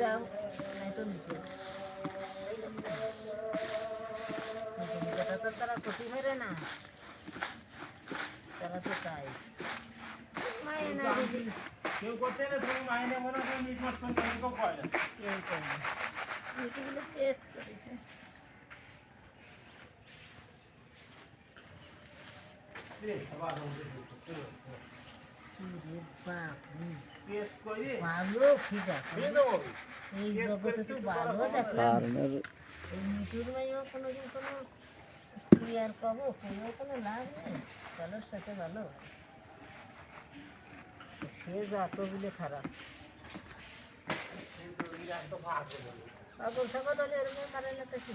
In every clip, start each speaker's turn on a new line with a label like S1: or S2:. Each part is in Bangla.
S1: দাও তারা ক্ষতি মেরে না তারা তো চাই মায়ে না দিদি
S2: কেউ করতে না তুমি মাইনে মনে করে মিট মাট করতে কেউ কয় না
S1: কেউ করে না মিটিগুলো টেস্ট করেছে
S2: রে সবার মধ্যে
S1: কি রে বাপ রে।
S2: টেস্ট করি
S1: ভালো কোনোদিন কোনো ক্লিয়ার পাবো কোনো লাভ নেই কালোর সাথে ভালো সে যত বলে খারাপ
S2: হয়ে
S1: পাগল ছাগল হলে এরকম পারে না তো কি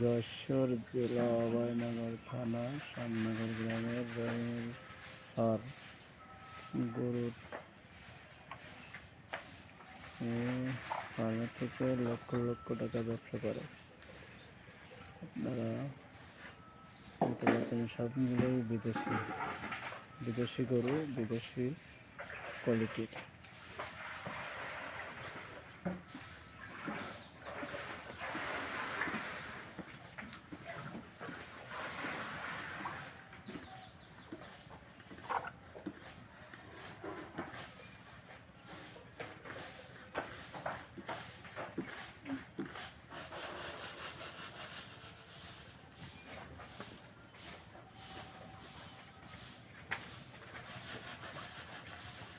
S3: যশোর জেলা অভয়নগর থানা শ্যামনগর গ্রামের রহিমের আর গরুর ফার্মের থেকে লক্ষ লক্ষ টাকা ব্যবসা করে আপনারা সবগুলোই বিদেশি বিদেশি গরু বিদেশি কোয়ালিটির